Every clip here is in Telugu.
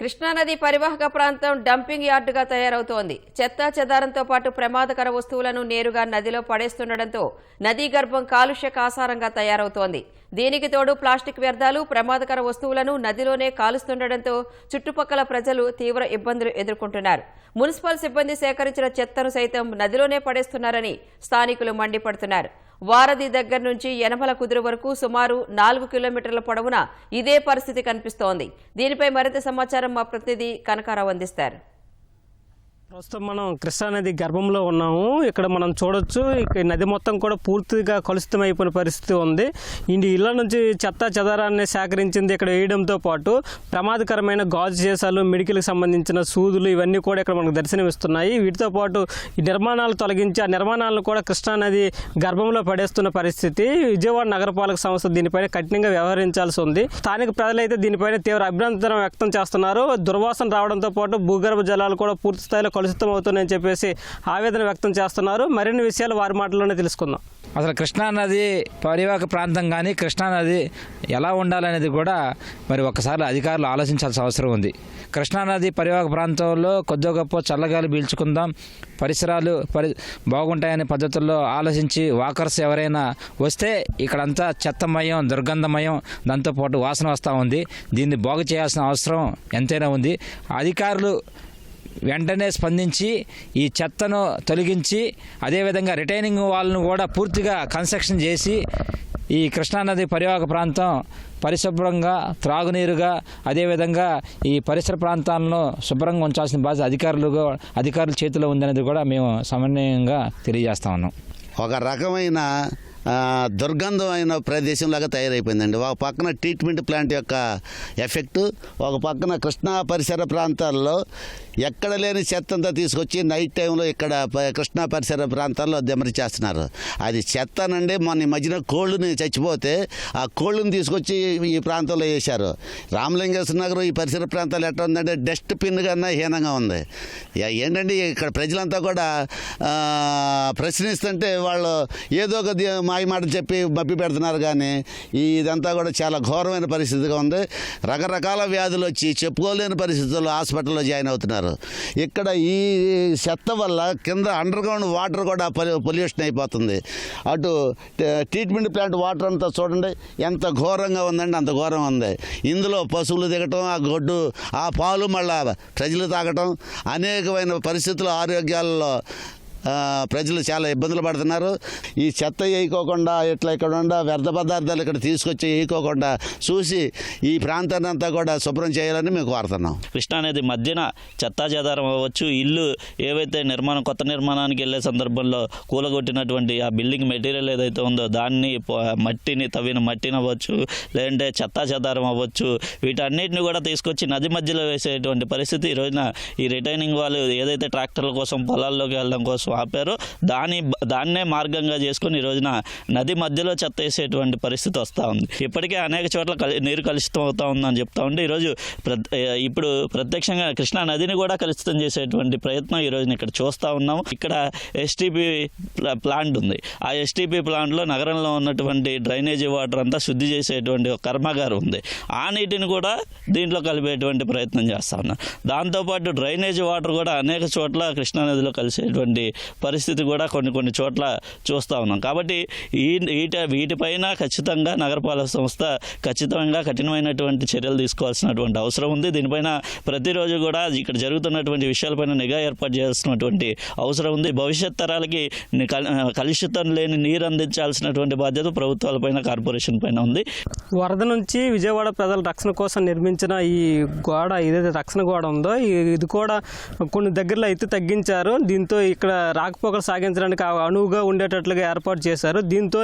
కృష్ణానది పరివాహక ప్రాంతం డంపింగ్ యార్డుగా తయారవుతోంది. చెత్త చెదారంతో పాటు ప్రమాదకర వస్తువులను నేరుగా నదిలో పడేస్తుండటంతో నదీ గర్భం కాలుష్య కాసారంగా తయారవుతోంది. దీనికి తోడు ప్లాస్టిక్ వ్యర్థాలు ప్రమాదకర వస్తువులను నదిలోనే కాలుస్తుండటంతో చుట్టుపక్కల ప్రజలు తీవ్ర ఇబ్బందులు ఎదుర్కొంటున్నారు. మున్సిపల్ సిబ్బంది సేకరించిన చెత్తను సైతం నదిలోనే పడేస్తున్నారని స్థానికులు మండిపడుతున్నారు. వారధి దగ్గర నుంచి యనమల కుదురు వరకు సుమారు నాలుగు కిలోమీటర్ల పొడవున ఇదే పరిస్థితి కనిపిస్తోంది. దీనిపై మరింత సమాచారం మా ప్రతినిధి కనకారావు అందిస్తారు. ప్రస్తుతం మనం కృష్ణానది గర్భంలో ఉన్నాము. ఇక్కడ మనం చూడొచ్చు ఇక్కడ నది మొత్తం కూడా పూర్తిగా కలుషితం అయిపోయిన పరిస్థితి ఉంది. ఇంటి ఇళ్ళ నుంచి చెత్త చెదారాన్ని సేకరించింది ఇక్కడ వేయడంతో పాటు ప్రమాదకరమైన గాజు చేసాలు మెడికల్కి సంబంధించిన సూదులు ఇవన్నీ కూడా ఇక్కడ మనకు దర్శనమిస్తున్నాయి. వీటితో పాటు ఈ నిర్మాణాలు తొలగించి ఆ నిర్మాణాలను కూడా కృష్ణానది గర్భంలో పడేస్తున్న పరిస్థితి. విజయవాడ నగరపాలక సంస్థ దీనిపైన కఠినంగా వ్యవహరించాల్సి ఉంది. స్థానిక ప్రజలైతే దీనిపైన తీవ్ర అభ్యంతరం వ్యక్తం చేస్తున్నారు. దుర్వాసన రావడంతో పాటు భూగర్భ జలాలు కూడా పూర్తి స్థాయిలో కలుషితం అవుతున్నాయని చెప్పేసి ఆవేదన వ్యక్తం చేస్తున్నారు. మరిన్ని విషయాలు వారి మాటల్లోనే తెలుసుకుందాం. అసలు కృష్ణానది పరివాహక ప్రాంతం కానీ కృష్ణానది ఎలా ఉండాలనేది కూడా మరి ఒకసారి అధికారులు ఆలోచించాల్సిన అవసరం ఉంది. కృష్ణానది పరివాహక ప్రాంతంలో కొద్దిగా గొప్ప చల్లగాలి పీల్చుకుందాం. పరిసరాలు పరి బాగుంటాయనే పద్ధతుల్లో ఆలోచించి వాకర్స్ ఎవరైనా వస్తే ఇక్కడంతా చెత్తమయం దుర్గంధమయం దాంతోపాటు వాసన వస్తూ ఉంది. దీన్ని బాగు చేయాల్సిన అవసరం ఎంతైనా ఉంది. అధికారులు వెంటనే స్పందించి ఈ చెత్తను తొలగించి అదేవిధంగా రిటైనింగ్ వాళ్ళను కూడా పూర్తిగా కన్స్ట్రక్షన్ చేసి ఈ కృష్ణానది పరివాహక ప్రాంతం పరిశుభ్రంగా త్రాగునీరుగా అదేవిధంగా ఈ పరిసర ప్రాంతాలను శుభ్రంగా ఉంచాల్సిన బాధ్యత అధికారులుగా అధికారుల చేతిలో ఉందనేది కూడా మేము సమన్వయంగా తెలియజేస్తా ఉన్నాం. ఒక రకమైన దుర్గంధమైన ప్రదేశంలాగా తయారైపోయిందండి. ఒక పక్కన ట్రీట్మెంట్ ప్లాంట్ యొక్క ఎఫెక్ట్ ఒక పక్కన కృష్ణా పరిసర ప్రాంతాల్లో ఎక్కడ లేని చెత్త అంతా తీసుకొచ్చి నైట్ టైంలో ఇక్కడ కృష్ణా పరిసర ప్రాంతాల్లో దెమరి చేస్తున్నారు. అది చెత్తనండి మొన్న ఈ మధ్యన కోళ్ళుని చచ్చిపోతే ఆ కోళ్ళుని తీసుకొచ్చి ఈ ప్రాంతంలో వేశారు. రామలింగేశ్వర నగరం ఈ పరిసర ప్రాంతాలు ఎట్లా ఉందంటే డస్ట్ పిన్ కన్నా హీనంగా ఉంది. ఏంటంటే ఇక్కడ ప్రజలంతా కూడా ప్రశ్నిస్తుంటే వాళ్ళు ఏదో ఒక ది- మాయ మాట చెప్పి మప్పి పెడుతున్నారు కానీ ఈ ఇదంతా కూడా చాలా ఘోరమైన పరిస్థితిగా ఉంది. రకరకాల వ్యాధులు వచ్చి చెప్పుకోలేని పరిస్థితుల్లో హాస్పిటల్లో జాయిన్ అవుతున్నారు. ఇక్కడ ఈ చెత్త వల్ల కింద అండర్ గ్రౌండ్ వాటర్ కూడా పొల్యూషన్ అయిపోతుంది. అటు ట్రీట్మెంట్ ప్లాంట్ వాటర్ అంతా చూడండి ఎంత ఘోరంగా ఉందండి అంత ఘోరం ఉంది. ఇందులో పశువులు దిగటం ఆ గొడ్డు ఆ పాలు మళ్ళా ప్రజలు తాగటం అనేకమైన పరిస్థితులు ఆరోగ్యాల్లో ప్రజలు చాలా ఇబ్బందులు పడుతున్నారు. ఈ చెత్త వేయకోకుండా ఇట్లా ఇక్కడ ఉండ వ్యర్థ పదార్థాలు ఇక్కడ తీసుకొచ్చి వేయకోకుండా చూసి ఈ ప్రాంతాన్ని అంతా కూడా శుభ్రం చేయాలని మేము కోరుతున్నాం. కృష్ణ అనేది మధ్యన చెత్తా చెదారం అవ్వచ్చు. ఇల్లు ఏవైతే నిర్మాణం కొత్త నిర్మాణానికి వెళ్ళే సందర్భంలో కూలగొట్టినటువంటి ఆ బిల్డింగ్ మెటీరియల్ ఏదైతే ఉందో దాన్ని మట్టిని తవ్విన మట్టిని అవ్వచ్చు లేదంటే చెత్తా చెదారం అవ్వచ్చు. వీటన్నిటిని కూడా తీసుకొచ్చి నది మధ్యలో వేసేటువంటి పరిస్థితి ఈ రోజున ఈ రిటైనింగ్ వాళ్ళు ఏదైతే ట్రాక్టర్ల కోసం పొలాల్లోకి వెళ్ళడం కోసం ఆపారో. దాని దాన్నే మార్గంగా చేసుకొని ఈ రోజున నది మధ్యలో చెత్త వేసేటువంటి పరిస్థితి వస్తూ ఉంది. ఇప్పటికే అనేక చోట్ల కలి- నీరు కలుషితం అవుతా ఉందని చెప్తా ఉంటే ఈరోజు ఇప్పుడు ప్రత్యక్షంగా కృష్ణా నదిని కూడా కలుషితం చేసేటువంటి ప్రయత్నం ఈ ఇక్కడ చూస్తూ ఉన్నాము ఇక్కడ ఎస్టీపీ ప్లాంట్ ఉంది. ఆ ఎస్టీపీ ప్లాంట్లో నగరంలో ఉన్నటువంటి డ్రైనేజీ వాటర్ అంతా శుద్ధి చేసేటువంటి ఒక కర్మాగారం ఉంది. ఆ నీటిని కూడా దీంట్లో కలిపేటువంటి ప్రయత్నం చేస్తా ఉన్నాం. దాంతోపాటు డ్రైనేజీ వాటర్ కూడా అనేక చోట్ల కృష్ణా నదిలో కలిసేటువంటి పరిస్థితి కూడా కొన్ని కొన్ని చోట్ల చూస్తూ ఉన్నాం. కాబట్టి ఈ వీటి వీటిపైన ఖచ్చితంగా నగరపాలక సంస్థ ఖచ్చితంగా కఠినమైనటువంటి చర్యలు తీసుకోవాల్సినటువంటి అవసరం ఉంది. దీనిపైన ప్రతిరోజు కూడా ఇక్కడ జరుగుతున్నటువంటి విషయాలపైన నిఘా ఏర్పాటు చేయాల్సినటువంటి అవసరం ఉంది. భవిష్యత్ తరాలకి కల్- కలుషితం లేని నీరు అందించాల్సినటువంటి బాధ్యత ప్రభుత్వాలపైన కార్పొరేషన్ పైన ఉంది. వరద నుంచి విజయవాడ ప్రజల రక్షణ కోసం నిర్మించిన ఈ గోడ ఏదైతే రక్షణ గోడ ఉందో ఇది కూడా కొన్ని దగ్గరలో అయితే తగ్గించారు. దీంతో ఇక్కడ రాకపోకలు సాగించడానికి అనువుగా ఉండేటట్లుగా ఏర్పాటు చేశారు. దీంతో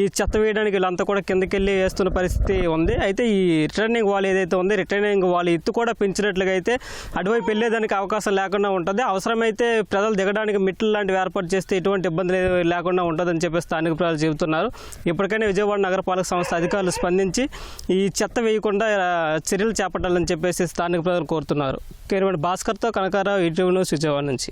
ఈ చెత్త వేయడానికి వీళ్ళంతా కూడా కిందకెళ్ళి వేస్తున్న పరిస్థితి ఉంది. అయితే ఈ రిటర్నింగ్ వాల్ ఏదైతే ఉంది రిటర్నింగ్ వాల్ ఎత్తు కూడా పెంచినట్లుగా అయితే అటువైపు వెళ్ళేదానికి అవకాశం లేకుండా ఉంటుంది. అవసరమైతే ప్రజలు దిగడానికి మెట్లు లాంటివి ఏర్పాటు చేస్తే ఎటువంటి ఇబ్బంది లేకుండా ఉంటుందని చెప్పి స్థానిక ప్రజలు చెబుతున్నారు. ఇప్పటికైనా విజయవాడ నగరపాలక సంస్థ అధికారులు స్పందించి ఈ చెత్త వేయకుండా చర్యలు చేపట్టాలని చెప్పేసి స్థానిక ప్రజలు కోరుతున్నారు. కేరవడి భాస్కర్తో కనకారావు ఈటీవీ న్యూస్ విజయవాడ నుంచి.